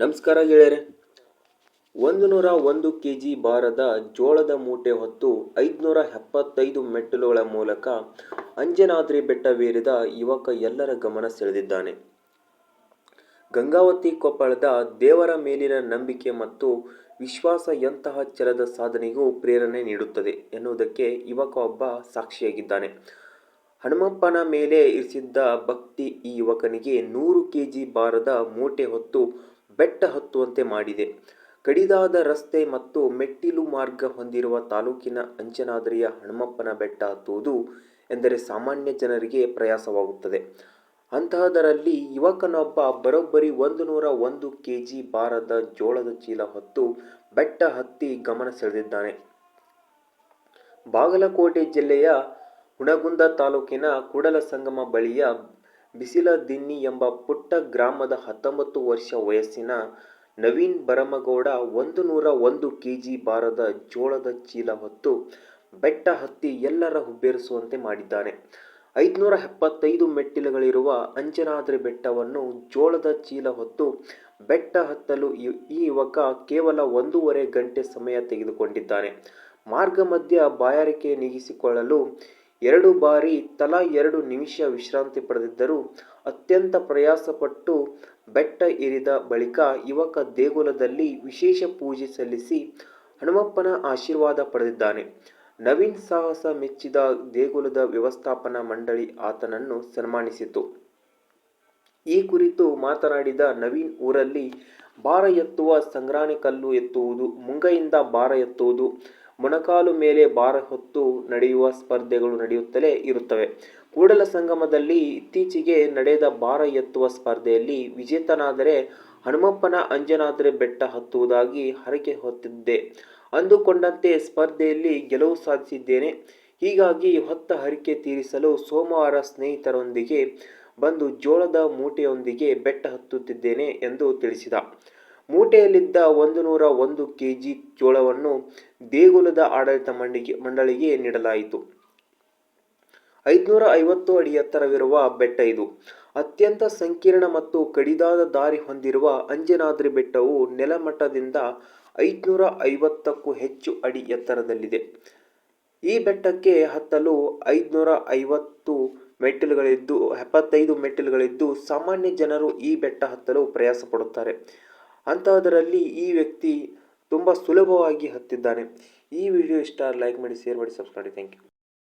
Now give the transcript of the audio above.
ನಮಸ್ಕಾರ ಗೆಳೆಯರೆ. ಒಂದು ನೂರ ಒಂದು ಕೆ ಜಿ ಭಾರದ ಜೋಳದ ಮೂಟೆ ಹೊತ್ತು ಐದುನೂರ ಎಪ್ಪತ್ತೈದು ಮೆಟ್ಟಿಲುಗಳ ಮೂಲಕ ಅಂಜನಾದ್ರಿ ಬೆಟ್ಟವೇರಿದ ಯುವಕ ಎಲ್ಲರ ಗಮನ ಸೆಳೆದಿದ್ದಾನೆ. ಗಂಗಾವತಿ ಕೊಪ್ಪಳದ ದೇವರ ಮೇಲಿನ ನಂಬಿಕೆ ಮತ್ತು ವಿಶ್ವಾಸ ಎಂತಹ ಛಲದ ಸಾಧನೆಗೂ ಪ್ರೇರಣೆ ನೀಡುತ್ತದೆ ಎನ್ನುವುದಕ್ಕೆ ಯುವಕ ಒಬ್ಬ ಸಾಕ್ಷಿಯಾಗಿದ್ದಾನೆ. ಹನುಮಪ್ಪನ ಮೇಲೆ ಇರಿಸಿದ್ದ ಭಕ್ತಿ ಈ ಯುವಕನಿಗೆ ನೂರು ಕೆ ಜಿ ಭಾರದ ಮೂಟೆ ಹೊತ್ತು ಬೆಟ್ಟ ಹತ್ತುವಂತೆ ಮಾಡಿದೆ. ಕಡಿದಾದ ರಸ್ತೆ ಮತ್ತು ಮೆಟ್ಟಿಲು ಮಾರ್ಗ ಹೊಂದಿರುವ ತಾಲೂಕಿನ ಅಂಚನಾದ್ರಿಯ ಹನುಮಪ್ಪನ ಬೆಟ್ಟ ಹತ್ತುವುದು ಎಂದರೆ ಸಾಮಾನ್ಯ ಜನರಿಗೆ ಪ್ರಯಾಸವಾಗುತ್ತದೆ. ಅಂತಹದರಲ್ಲಿ ಯುವಕನೊಬ್ಬ ಬರೋಬ್ಬರಿ ಒಂದು ನೂರ ಒಂದು ಕೆ ಜಿ ಭಾರದ ಜೋಳದ ಚೀಲ ಹೊತ್ತು ಬೆಟ್ಟ ಹತ್ತಿ ಗಮನ ಸೆಳೆದಿದ್ದಾನೆ. ಬಾಗಲಕೋಟೆ ಜಿಲ್ಲೆಯ ಹುಣಗುಂದ ತಾಲೂಕಿನ ಕೂಡಲ ಸಂಗಮ ಬಳಿಯ ಬಿಸಿಲದಿನ್ನಿ ಎಂಬ ಪುಟ್ಟ ಗ್ರಾಮದ ಹತ್ತೊಂಬತ್ತು ವರ್ಷ ವಯಸ್ಸಿನ ನವೀನ್ ಬರಮಗೌಡ ಒಂದು ನೂರ ಒಂದು ಕೆಜಿ ಭಾರದ ಜೋಳದ ಚೀಲ ಹೊತ್ತು ಬೆಟ್ಟ ಹತ್ತಿ ಎಲ್ಲರ ಹುಬ್ಬೇರಿಸುವಂತೆ ಮಾಡಿದ್ದಾನೆ. ಐದುನೂರ ಎಪ್ಪತ್ತೈದು ಮೆಟ್ಟಿಲುಗಳಿರುವ ಅಂಜನಾದ್ರಿ ಬೆಟ್ಟವನ್ನು ಜೋಳದ ಚೀಲ ಹೊತ್ತು ಬೆಟ್ಟ ಹತ್ತಲು ಈ ಯುವಕ ಕೇವಲ ಒಂದೂವರೆ ಗಂಟೆ ಸಮಯ ತೆಗೆದುಕೊಂಡಿದ್ದಾನೆ. ಮಾರ್ಗ ಮಧ್ಯ ಬಾಯಾರಿಕೆ ನೀಗಿಸಿಕೊಳ್ಳಲು ಎರಡು ಬಾರಿ ತಲಾ ಎರಡು ನಿಮಿಷ ವಿಶ್ರಾಂತಿ ಪಡೆದಿದ್ದರೂ ಅತ್ಯಂತ ಪ್ರಯಾಸಪಟ್ಟು ಬೆಟ್ಟ ಏರಿದ ಬಳಿಕ ಯುವಕ ದೇಗುಲದಲ್ಲಿ ವಿಶೇಷ ಪೂಜೆ ಸಲ್ಲಿಸಿ ಹನುಮಪ್ಪನ ಆಶೀರ್ವಾದ ಪಡೆದಿದ್ದಾನೆ. ನವೀನ್ ಸಾಹಸ ಮೆಚ್ಚಿದ ದೇಗುಲದ ವ್ಯವಸ್ಥಾಪನಾ ಮಂಡಳಿ ಆತನನ್ನು ಸನ್ಮಾನಿಸಿತು. ಈ ಕುರಿತು ಮಾತನಾಡಿದ ನವೀನ್ ಊರಲ್ಲಿ ಭಾರ ಎತ್ತುವ ಸಂಗ್ರಾಣಿ ಕಲ್ಲು ಎತ್ತುವುದು, ಮುಂಗೈಯಿಂದ ಭಾರ ಎತ್ತುವುದು ಮೊಣಕಾಲು ಮೇಲೆ ಭಾರ ಹೊತ್ತು ನಡೆಯುವ ಸ್ಪರ್ಧೆಗಳು ನಡೆಯುತ್ತಲೇ ಇರುತ್ತವೆ. ಕೂಡಲ ಸಂಗಮದಲ್ಲಿ ಇತ್ತೀಚೆಗೆ ನಡೆದ ಭಾರ ಎತ್ತುವ ಸ್ಪರ್ಧೆಯಲ್ಲಿ ವಿಜೇತನಾದರೆ ಹನುಮಪ್ಪನ ಅಂಜನಾದ್ರಿ ಬೆಟ್ಟ ಹತ್ತುವುದಾಗಿ ಹರಕೆ ಹೊತ್ತಿದ್ದೆ. ಅಂದುಕೊಂಡಂತೆ ಸ್ಪರ್ಧೆಯಲ್ಲಿ ಗೆಲುವು ಸಾಧಿಸಿದ್ದೇನೆ. ಹೀಗಾಗಿ ಹೊತ್ತ ಹರಿಕೆ ತೀರಿಸಲು ಸೋಮವಾರ ಸ್ನೇಹಿತರೊಂದಿಗೆ ಬಂದು ಜೋಳದ ಮೂಟೆಯೊಂದಿಗೆ ಬೆಟ್ಟ ಹತ್ತುತ್ತಿದ್ದೇನೆ ಎಂದು ತಿಳಿಸಿದ. ಮೂಟೆಯಲ್ಲಿದ್ದ ಒಂದು ನೂರ ಒಂದು ಕೆ ಜಿ ಜೋಳವನ್ನು ದೇಗುಲದ ಆಡಳಿತ ಮಂಡಿಗೆ ಮಂಡಳಿಗೆ ನೀಡಲಾಯಿತು. ಐದುನೂರ ಐವತ್ತು ಅಡಿ ಎತ್ತರವಿರುವ ಬೆಟ್ಟ ಇದು. ಅತ್ಯಂತ ಸಂಕೀರ್ಣ ಮತ್ತು ಕಡಿದಾದ ದಾರಿ ಹೊಂದಿರುವ ಅಂಜನಾದ್ರಿ ಬೆಟ್ಟವು ನೆಲಮಟ್ಟದಿಂದ ಐದುನೂರ ಐವತ್ತಕ್ಕೂ ಹೆಚ್ಚು ಅಡಿ ಎತ್ತರದಲ್ಲಿದೆ. ಈ ಬೆಟ್ಟಕ್ಕೆ ಹತ್ತಲು ಐದುನೂರ ಐವತ್ತು ಮೆಟ್ಟಿಲುಗಳಿದ್ದು ಎಪ್ಪತ್ತೈದು ಮೆಟ್ಟಿಲುಗಳಿದ್ದು ಸಾಮಾನ್ಯ ಜನರು ಈ ಬೆಟ್ಟ ಹತ್ತಲು ಪ್ರಯಾಸ ಪಡುತ್ತಾರೆ ಅಂತಹದರಲ್ಲಿ ಈ ವ್ಯಕ್ತಿ ತುಂಬ ಸುಲಭವಾಗಿ ಹತ್ತಿದ್ದಾನೆ. ಈ ವಿಡಿಯೋ ಇಷ್ಟ ಲೈಕ್ ಮಾಡಿ ಶೇರ್ ಮಾಡಿ ಸಬ್ಸ್ಕ್ರೈಬ್ ಮಾಡಿ. Thank you